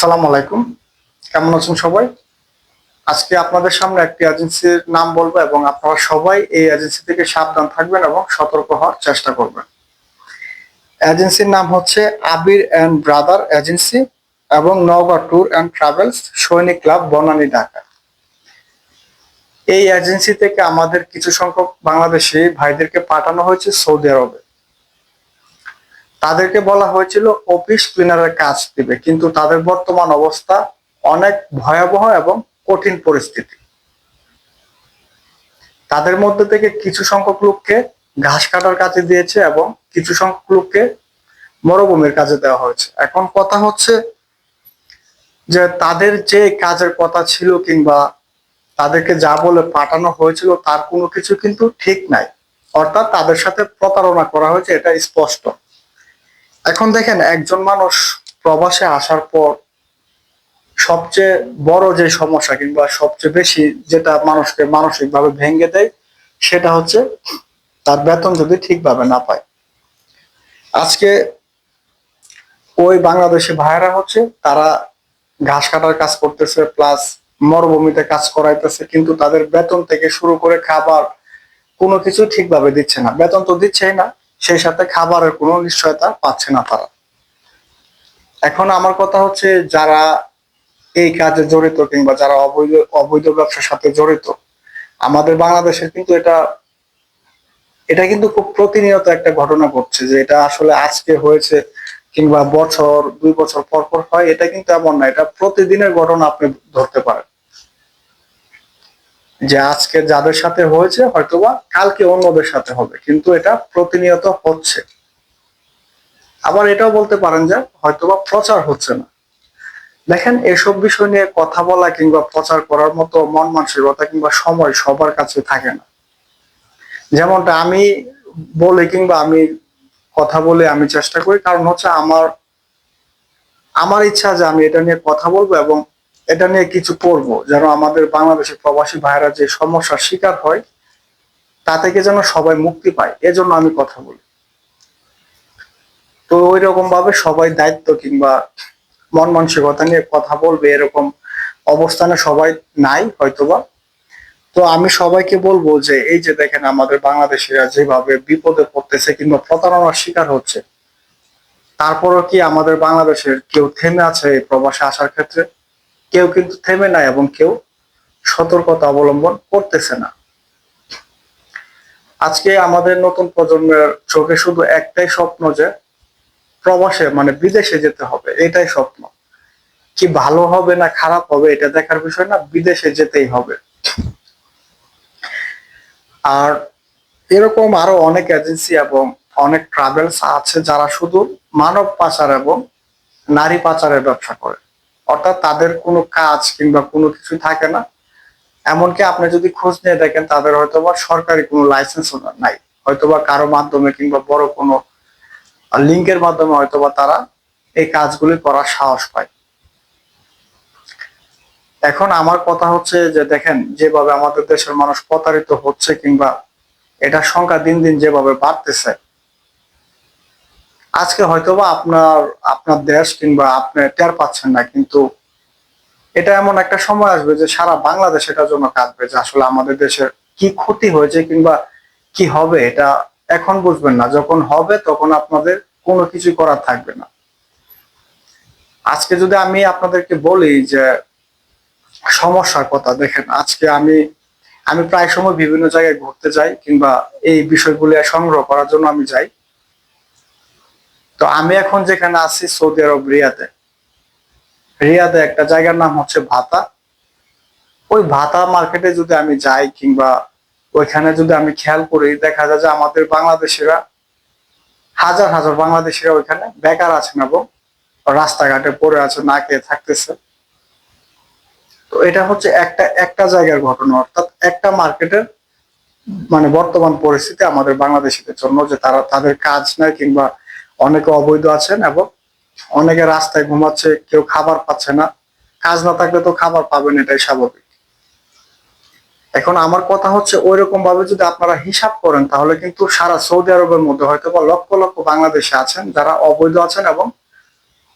সালাম আলাইকুম। কেমন আছেন সবাই? আজকে আপনাদের সামনে একটি এজেন্সির নাম বলব এবং আপনারা সবাই এই এজেন্সি থেকে সাবধান থাকবেন এবং সতর্ক হওয়ার চেষ্টা করবেন। এজেন্সির নাম হচ্ছে আবির অ্যান্ড ব্রাদার এজেন্সি এবং Naogaon tour and travels Sainik club Banani Dhaka. এই এজেন্সি থেকে আমাদের কিছু সংখ্যক বাংলাদেশি ভাইদেরকে পাঠানো হয়েছে সৌদি আরবে। তাদেরকে বলা হয়েছিল অফিস ক্লিনারের কাজ দিবে। কিন্তু তাদের বর্তমান অবস্থা অনেক ভয়াবহ এবং কঠিন পরিস্থিতি। তাদের মধ্যে থেকে কিছু সংখ্যক লোককে ঘাস কাটার কাজে দিয়েছে এবং কিছু সংখ্যক লোককে মরুভূমির কাজে দেওয়া হয়েছে। এখন কথা হচ্ছে যে তাদের যে কাজের কথা ছিল কিংবা তাদেরকে যা বলে পাঠানো হয়েছিল তার কোনো কিছু কিন্তু ঠিক নাই। অর্থাৎ তাদের সাথে প্রতারণা করা হয়েছে, এটা স্পষ্ট। এখন দেখেন, একজন মানুষ প্রবাসে আসার পর সবচেয়ে বড় যে সমস্যা কিংবা সবচেয়ে বেশি যেটা মানুষকে মানসিকভাবে ভেঙে দেয়, সেটা হচ্ছে তার বেতন যদি ঠিকভাবে না পায়। আজকে ওই বাংলাদেশি ভাইয়েরা হচ্ছে, তারা ঘাস কাটার কাজ করতেছে প্লাস মরুভূমিতে কাজ করাইতেছে, কিন্তু তাদের বেতন থেকে শুরু করে খাবার কোনো কিছু ঠিকভাবে দিচ্ছে না। বেতন তো দিচ্ছেই না সেই সাথে খাবারের কোনো নিশ্চয়তা পাচ্ছে না তারা। এখন আমার কথা হচ্ছে যারা এই কাজে জড়িত কিংবা যারা অবৈধ অবৈধ ব্যবসার সাথে জড়িত, আমাদের বাংলাদেশের কিন্তু এটা এটা কিন্তু খুব প্রতিনিয়ত একটা ঘটনা ঘটছে যে এটা আসলে আজকে হয়েছে কিংবা বছর, দুই বছর পর পর হয়, এটা কিন্তু এমন না, এটা প্রতিদিনের ঘটনা আপনি ধরতে পারেন। যে আজকে যাদের সাথে হয়েছে, হয়তোবা কালকে অন্যদের সাথে হবে, কিন্তু এটা প্রতিনিয়ত হচ্ছে। আবার এটাও বলতে পারেন যে হয়তোবা প্রচার হচ্ছে না। দেখেন, এসব বিষয় নিয়ে কথা বলা কিংবা প্রচার করার মতো মন মানসিকতা কিংবা সময় সবার কাছে থাকে না। যেমনটা আমি বলি কিংবা আমি কথা বলে, আমি চেষ্টা করি, কারণ হচ্ছে আমার আমার ইচ্ছা যে আমি এটা নিয়ে কথা বলব এবং এটা নিয়ে কিছু করব, যেন আমাদের বাংলাদেশের প্রবাসী ভাইরা যে সমস্যার শিকার হয়, তা থেকে যেন সবাই মুক্তি পায়। এজন্য আমি কথা বলি। তো ওই রকম ভাবে সবাই দায়িত্ব কিংবা মন মানসিকতা নিয়ে কথা বলবে, এরকম অবস্থানে সবাই নাই হয়তোবা। তো আমি সবাইকে বলব যে, এই যে দেখেন আমাদের বাংলাদেশিরা যেভাবে বিপদে পড়তেছে কিংবা প্রতারণার শিকার হচ্ছে, তারপরও কি আমাদের বাংলাদেশের কেউ থেমে আছে প্রবাসে আসার ক্ষেত্রে? কেউ কিন্তু থেমে নাই এবং কেউ সতর্কতা অবলম্বন করতেছে না। আজকে আমাদের নতুন প্রজন্মের চোখে শুধু একটাই স্বপ্ন যে প্রবাসে মানে বিদেশে যেতে হবে, এটাই স্বপ্ন। কি ভালো হবে না খারাপ হবে, এটা দেখার বিষয় না, বিদেশে যেতেই হবে। আর এরকম আরও অনেক এজেন্সি এবং অনেক ট্রাভেলস আছে যারা শুধু মানব পাচার এবং নারী পাচারের ব্যবসা করে। অর্থাৎ তাদের কোনো কাজ কিংবা কোনো কিছু থাকে না। এমনকি আপনি যদি খোঁজ নিয়ে দেখেন, তাদের হয়তোবা সরকারি কোনো লাইসেন্স নাই। হয়তোবা কারও মাধ্যমে কিংবা বড় কোনো লিঙ্কের মাধ্যমে হয়তোবা তারা এই কাজগুলি করার সাহস পায়। এখন আমার কথা হচ্ছে যে, দেখেন, যেভাবে আমাদের দেশের মানুষ প্রতারিত হচ্ছে কিংবা এটার সংখ্যা দিন দিন যেভাবে বাড়তেছে আজকে হয়তোবা আপনার আপনার দেশ কিংবা আপনি টের পাচ্ছেন না, কিন্তু এটা এমন একটা সময় আসবে যে সারা বাংলাদেশ এটার জন্য কাঁদবে যে আসলে আমাদের দেশের কি ক্ষতি হয়েছে কিংবা কি হবে, এটা এখন বুঝবেন না। যখন হবে তখন আপনাদের কোনো কিছু করার থাকবে না। আজকে যদি আমি আপনাদেরকে বলি যে সমস্যার কথা, দেখেন আজকে আমি আমি প্রায় সময় বিভিন্ন জায়গায় ঘুরতে যাই কিংবা এই বিষয়গুলি সংগ্রহ করার জন্য আমি যাই। তো আমি এখন যেখানে আছি, সৌদি আরব, রিয়াদে। রিয়াদে একটা জায়গার নাম হচ্ছে ভাতা। ওই ভাতা মার্কেটে যদি আমি যাই কিংবা ওইখানে যদি আমি খেয়াল করি, দেখা যায় যে আমাদের বাংলাদেশিরা, হাজার হাজার বাংলাদেশিরা ওইখানে বেকার আছেন এবং রাস্তাঘাটে পড়ে আছে, না খেয়ে থাকতেছে। তো এটা হচ্ছে একটা একটা জায়গার ঘটনা। অর্থাৎ একটা মার্কেটের মানে বর্তমান পরিস্থিতি আমাদের বাংলাদেশিদের জন্য যে তারা, তাদের কাজ নাই কিংবা অনেকে অবৈধ আছেন এবং অনেকে রাস্তায় ঘুমাচ্ছে, কেউ খাবার পাচ্ছে না। কাজ না থাকলে তো খাবার পাবেন, এটাই স্বাভাবিক। এখন আমার কথা হচ্ছে ওই রকম ভাবে যদি আপনারা হিসাব করেন, তাহলে কিন্তু সারা সৌদি আরবের মধ্যে হয়তো বা লক্ষ লক্ষ বাংলাদেশে আছেন, যারা অবৈধ আছেন এবং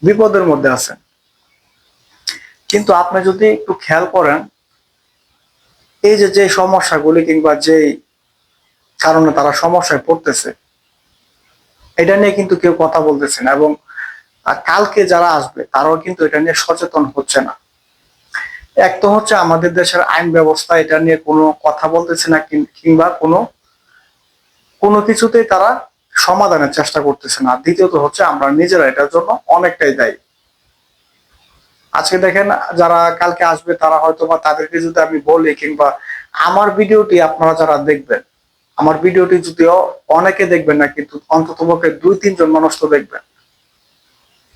বিপদের মধ্যে আছেন। কিন্তু আপনি যদি একটু খেয়াল করেন, এই যে যে সমস্যাগুলি কিংবা যে কারণে তারা সমস্যায় পড়তেছে এটা নিয়ে কিন্তু কেউ কথা বলতেছে না এবং কালকে যারা আসবে, তারাও কিন্তু এটা নিয়ে সচেতন হচ্ছে না। এক তো হচ্ছে আমাদের দেশের আইন ব্যবস্থা এটা নিয়ে কোনো কথা বলতেছে না কিংবা কোনো কোনো কিছুতেই তারা সমাধানের চেষ্টা করতেছে না। দ্বিতীয়ত হচ্ছে আমরা নিজেরা এটার জন্য অনেকটাই দায়ী। আজকে দেখেন যারা কালকে আসবে, তারা হয়তো বা তাদেরকে যদি আমি বলি, কিংবা আমার ভিডিওটি আপনারা যারা দেখবেন আমার ভিডিওটি যদিও অনেকে দেখবেন না, কিন্তু অন্তত পক্ষে দুই, তিনজন মানুষ তো দেখবেন।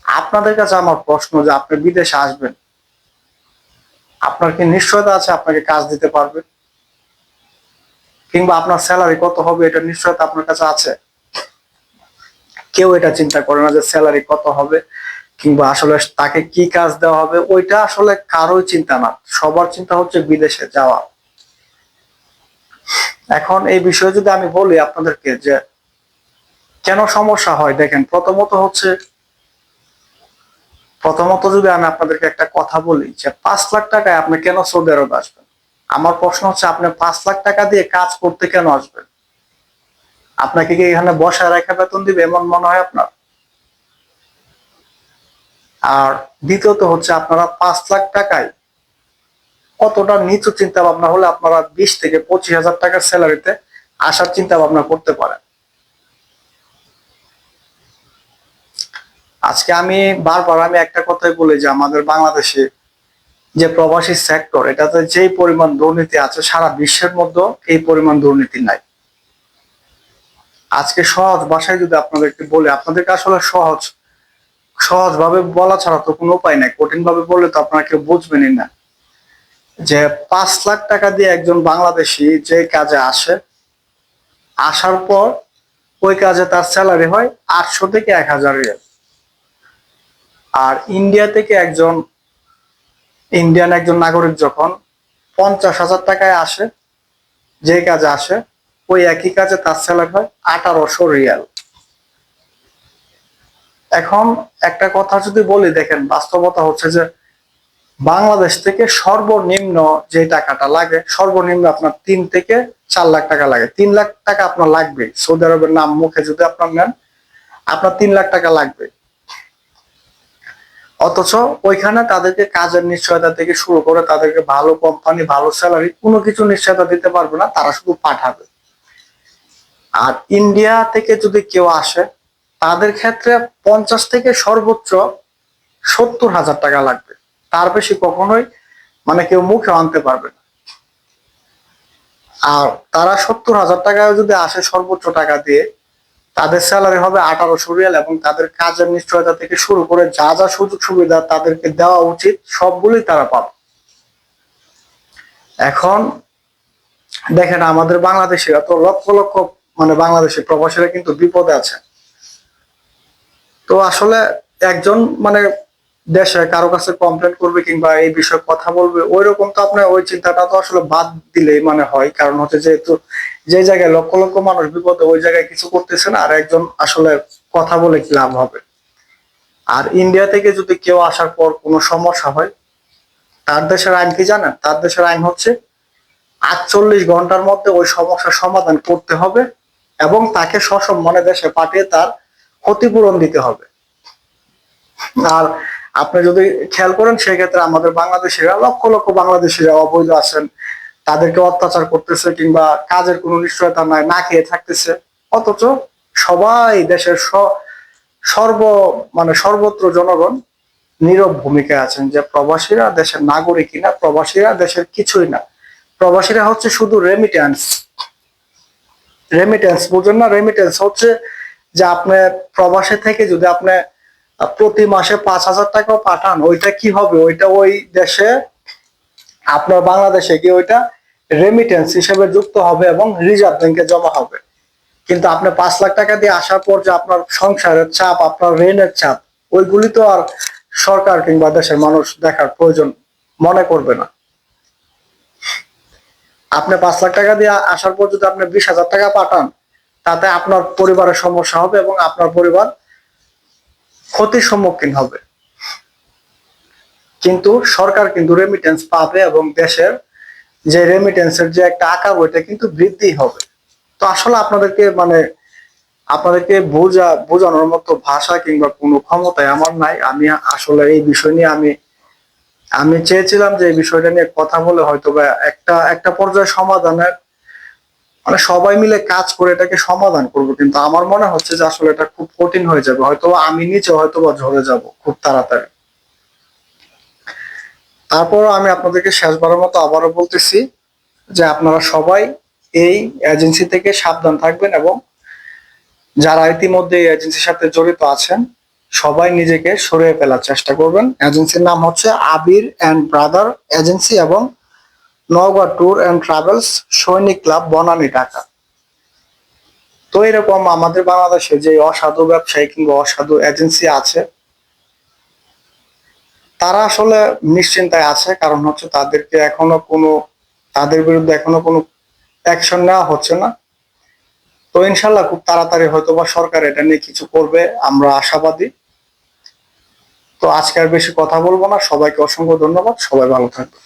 আপনাদের কাছে আমার প্রশ্ন যে আপনি বিদেশে আসবেন, আপনার কি নিশ্চয়তা আছে আপনাকে কাজ দিতে পারবে? কিংবা আপনার স্যালারি কত হবে, এটা নিশ্চয়তা আপনার কাছে আছে? কেউ এটা চিন্তা করে না যে স্যালারি কত হবে, কিংবা আসলে তাকে কি কাজ দেওয়া হবে, ওইটা আসলে কারোই চিন্তা না। সবার চিন্তা হচ্ছে বিদেশে যাওয়া। এখন এই বিষয়ে যদি আমি বলি আপনাদেরকে যে কেন সমস্যা হয়, দেখেন, প্রথমত হচ্ছে, প্রথমত যদি আমি আপনাদেরকে একটা কথা বলি যে পাঁচ লাখ টাকায় আপনি কেন সৌদি আরব আসবেন? আমার প্রশ্ন হচ্ছে, আপনি পাঁচ লাখ টাকা দিয়ে কাজ করতে কেন আসবেন? আপনাকে কি এখানে বসায় রেখা বেতন দিবে, এমন মনে হয় আপনার? আর দ্বিতীয়ত হচ্ছে, আপনারা পাঁচ লাখ টাকায় কতটা নিচু চিন্তা ভাবনা হলে আপনারা বিশ থেকে পঁচিশ হাজার টাকার স্যালারিতে আসার চিন্তা ভাবনা করতে পারেন। আজকে আমি বারবার আমি একটা কথাই বলি যে আমাদের বাংলাদেশে যে প্রবাসী সেক্টর এটাতে যেই পরিমাণ দুর্নীতি আছে সারা বিশ্বের মধ্যে এই পরিমাণ দুর্নীতি নাই। আজকে সহজ ভাষায় যদি আপনাদেরকে বলে, আপনাদেরকে আসলে সহজ সহজ ভাবে বলা ছাড়া তো কোনো উপায় নাই। কঠিন ভাবে বললে তো আপনারা কেউ বুঝবেনই না। যে পাঁচ লাখ টাকা দিয়ে একজন বাংলাদেশি যে কাজে আসে, আসার পর ওই কাজে তার স্যালারি হয় আটশো থেকে এক হাজার রিয়াল। আর ইন্ডিয়া থেকে একজন ইন্ডিয়ান একজন নাগরিক যখন পঞ্চাশ হাজার টাকায় আসে, যে কাজে আসে, ওই একই কাজে তার স্যালারি হয় আঠারোশো রিয়াল। এখন একটা কথা যদি বলি, দেখেন বাস্তবতা হচ্ছে যে বাংলাদেশ থেকে সর্বনিম্ন যে টাকাটা লাগে, সর্বনিম্ন আপনার তিন থেকে চার লাখ টাকা লাগে। তিন লাখ টাকা আপনার লাগবে। সৌদি আরবের নাম মুখে যদি আপনার নেন, আপনার তিন লাখ টাকা লাগবে। অথচ ওইখানে তাদেরকে কাজের নিশ্চয়তা থেকে শুরু করে তাদেরকে ভালো কোম্পানি ভালো স্যালারি কোনো কিছু নিশ্চয়তা দিতে পারবে না, তারা শুধু পাঠাবে। আর ইন্ডিয়া থেকে যদি কেউ আসে, তাদের ক্ষেত্রে পঞ্চাশ থেকে সর্বোচ্চ সত্তর হাজার টাকা লাগবে। তার বেশি কখনোই মানে কেউ মুখে আনতে পারবে না। আর তারা সত্তর হাজার টাকা যদি আসে সর্বোচ্চ টাকা দিয়ে, তাদের স্যালারি হবে আঠারোশো রিয়াল এবং তাদের কাজের নিশ্চয়তা থেকে শুরু করে যা যা সুযোগ সুবিধা তাদেরকে দেওয়া উচিত, সবগুলোই তারা পাবে। এখন দেখেন, আমাদের বাংলাদেশিরা তো লক্ষ লক্ষ মানে বাংলাদেশের প্রবাসীরা কিন্তু বিপদে আছে। তো আসলে একজন মানে দেশে কারও কাছে কমপ্লেন করবে কিংবা এই বিষয়ে কথা বলবে ওই রকম তো আপনার ওই চিন্তাটা তো আসলে বাদ দিলেই মানে হয়। কারণ হচ্ছে যেহেতু যে জায়গায় লক্ষ লক্ষ মানুষ বিপদে, ওই জায়গায় কিছু করতেছে না, আর একজন আসলে কথা বলে কি লাভ হবে? আর ইন্ডিয়া থেকে যদি কেউ আসার পর কোনো সমস্যা হয়, তার দেশের আইন কি জানেন? তার দেশের আইন হচ্ছে আটচল্লিশ ঘণ্টার মধ্যে ওই সমস্যার সমাধান করতে হবে এবং তাকে সসম্মানে দেশে পাঠিয়ে তার ক্ষতিপূরণ দিতে হবে। আর আপনি যদি খেয়াল করেন, সেক্ষেত্রে আমাদের বাংলাদেশিরা, লক্ষ লক্ষ বাংলাদেশিরা অবৈধ আছেন। তাদেরকে অত্যাচার করতেছে কিংবা কাজের কোনো নিশ্চয়তা নাই, না খেয়ে থাকতেছে। অথচ সবাই দেশের সর্ব মানে সর্বত্র জনগণ নীরব ভূমিকায় আছেন যে প্রবাসীরা দেশের নাগরিকই না, প্রবাসীরা দেশের কিছুই না। প্রবাসীরা হচ্ছে শুধু রেমিটেন্স রেমিটেন্স বুঝেন না? রেমিটেন্স হচ্ছে যে আপনি প্রবাসে থেকে যদি আপনি প্রতি মাসে পাঁচ হাজার টাকাও পাঠান। ওইটা কি হবে? ওইটা ওই দেশে, আপনার বাংলাদেশে গিয়ে ওইটা রেমিটেন্স হিসেবে যুক্ত হবে এবং রিজার্ভ ব্যাংকে জমা হবে। কিন্তু আপনি পাঁচ লাখ টাকা দিয়ে আসার পর যে আপনার সংসারের চাপ, আপনার ঋণের চাপ, ওইগুলি তো আর সরকার কিংবা দেশের মানুষ দেখার প্রয়োজন মনে করবে না। আপনি পাঁচ লাখ টাকা দিয়ে আসার পর যদি আপনি বিশ হাজার টাকা পাঠান, তাতে আপনার পরিবারের সমস্যা হবে এবং আপনার পরিবার ক্ষতির সম্মুখীন হবে। কিন্তু সরকার কিন্তু রেমিটেন্স পাবে এবং দেশের যে রেমিটেন্সের যে একটা আকার, ওইটা কিন্তু বৃদ্ধি হবে। তো আসলে আপনাদেরকে মানে আপনাদেরকে বোঝা, বোঝানোর মতো ভাষা কিংবা কোনো ক্ষমতায় আমার নাই। আমি আসলে এই বিষয় নিয়ে আমি আমি চেয়েছিলাম যে এই বিষয়টা নিয়ে কথা বলে হয়তো বা একটা একটা পর্যায়ে সমাধানের মানে সবাই মিলে কাজ করে এটাকে সমাধান করব, কিন্তু আমার মনে হচ্ছে যে আসলে এটা খুব কঠিন হয়ে যাবে। হয়তো আমি নিচে হয়তো বা ঝরে যাব খুব তাড়াতাড়ি। তারপর আমি আপনাদেরকে শেষবারের মতো আবারও বলতেছি যে আপনারা সবাই এই এজেন্সি থেকে সাবধান থাকবেন এবং যারা ইতিমধ্যে এই এজেন্সির সাথে জড়িত আছেন, সবাই নিজেকে সরিয়ে ফেলার চেষ্টা করবেন। এজেন্সির নাম হচ্ছে আবির অ্যান্ড ব্রাদার এজেন্সি এবং Naogaon tour and travels, Sainik club, Banani Dhaka. তো এরকম আমাদের বাংলাদেশে যে অসাধু ব্যবসায়ী কিংবা অসাধু এজেন্সি আছে, তারা আসলে নিশ্চিন্তায় আছে, কারণ হচ্ছে তাদেরকে এখনও কোনো, তাদের বিরুদ্ধে এখনও কোনো অ্যাকশন নেওয়া হচ্ছে না। তো ইনশাল্লাহ খুব তাড়াতাড়ি হয়তো বা সরকার এটা নিয়ে কিছু করবে, আমরা আশাবাদী। তো আজকে আর বেশি কথা বলব না, সবাইকে অসংখ্য ধন্যবাদ, সবাই ভালো থাকবে